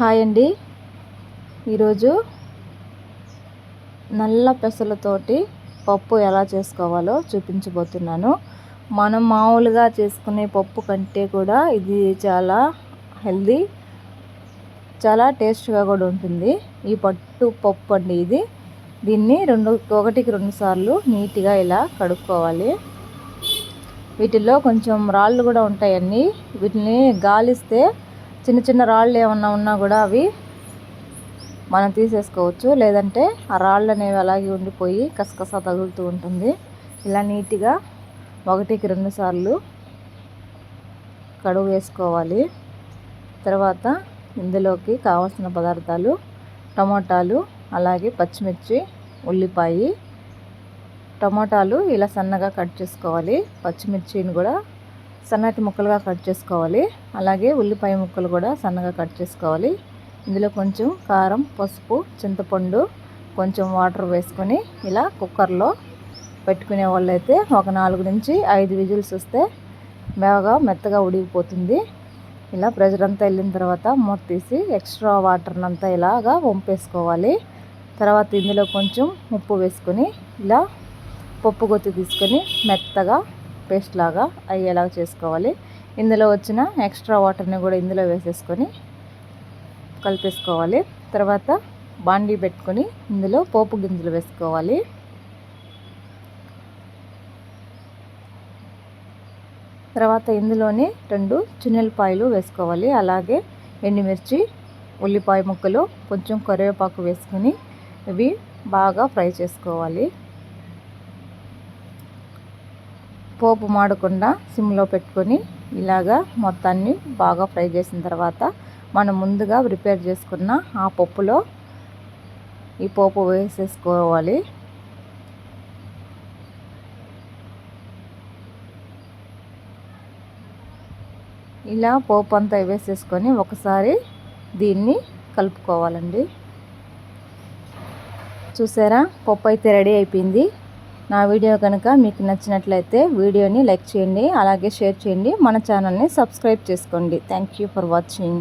Hi అండి. ఈరోజు నల్ల పెసలతోటి పప్పు ఎలా చేసుకోవాలో చూపించబోతున్నాను. మనం మామూలుగా చేసుకునే పప్పు కంటే కూడా ఇది చాలా హెల్దీ చాలా టేస్ట్గా కూడా ఉంటుంది. ఈ పట్టు పప్పు అండి ఇది. దీన్ని రెండు ఒకటికి రెండు సార్లు నీట్గా ఇలా కడుక్కోవాలి. వీటిల్లో కొంచెం రాళ్ళు కూడా ఉంటాయండి. వీటిని గాలిస్తే చిన్న చిన్న రాళ్ళు ఏమన్నా ఉన్నా కూడా అవి మనం తీసేసుకోవచ్చు. లేదంటే ఆ రాళ్ళు అనేవి అలాగే ఉండిపోయి కసకస తగులుతూ ఉంటుంది. ఇలా నీట్గా ఒకటికి రెండు సార్లు కడుగు వేసుకోవాలి. తర్వాత ఇందులోకి కావాల్సిన పదార్థాలు టమోటాలు అలాగే పచ్చిమిర్చి ఉల్లిపాయ టమోటాలు ఇలా సన్నగా కట్ చేసుకోవాలి. పచ్చిమిర్చిని కూడా సన్నటి ముక్కలుగా కట్ చేసుకోవాలి. అలాగే ఉల్లిపాయ ముక్కలు కూడా సన్నగా కట్ చేసుకోవాలి. ఇందులో కొంచెం కారం పసుపు చింతపండు కొంచెం వాటర్ వేసుకొని ఇలా కుక్కర్లో పెట్టుకునే వాళ్ళైతే ఒక నాలుగు నుంచి ఐదు విజిల్స్ వస్తే బాగా మెత్తగా ఉడికిపోతుంది. ఇలా ప్రెషర్ అంతా వెళ్ళిన తర్వాత మూత తీసి ఎక్స్ట్రా వాటర్ని అంతా ఇలాగా వంపేసుకోవాలి. తర్వాత ఇందులో కొంచెం ఉప్పు వేసుకొని ఇలా పప్పు గొత్తి తీసుకొని మెత్తగా పేస్ట్ లాగా అయ్యేలాగా చేసుకోవాలి. ఇందులో వచ్చిన ఎక్స్ట్రా వాటర్ని కూడా ఇందులో వేసేసుకొని కలిపేసుకోవాలి. తర్వాత బాండీ పెట్టుకొని ఇందులో పోపు గింజలు వేసుకోవాలి. తర్వాత ఇందులోనే రెండు చున్నెలపాయలు వేసుకోవాలి. అలాగే ఎండుమిర్చి ఉల్లిపాయ ముక్కలు కొంచెం కరివేపాకు వేసుకొని ఇవి బాగా ఫ్రై చేసుకోవాలి. పోపు మాడకుండా సిమ్లో పెట్టుకొని ఇలాగా మొత్తాన్ని బాగా ఫ్రై చేసిన తర్వాత మనం ముందుగా ప్రిపేర్ చేసుకున్న ఆ పప్పులో ఈ పోపు వేసేసుకోవాలి. ఇలా పోపు అంతా వేసేసుకొని ఒకసారి దీన్ని కలుపుకోవాలండి. చూసారా? పప్పు అయితే రెడీ అయిపోయింది. నా వీడియో కనుక మీకు నచ్చినట్లయితే వీడియోని లైక్ చేయండి అలాగే షేర్ చేయండి మన ఛానల్ని సబ్స్క్రైబ్ చేసుకోండి. Thank you for watching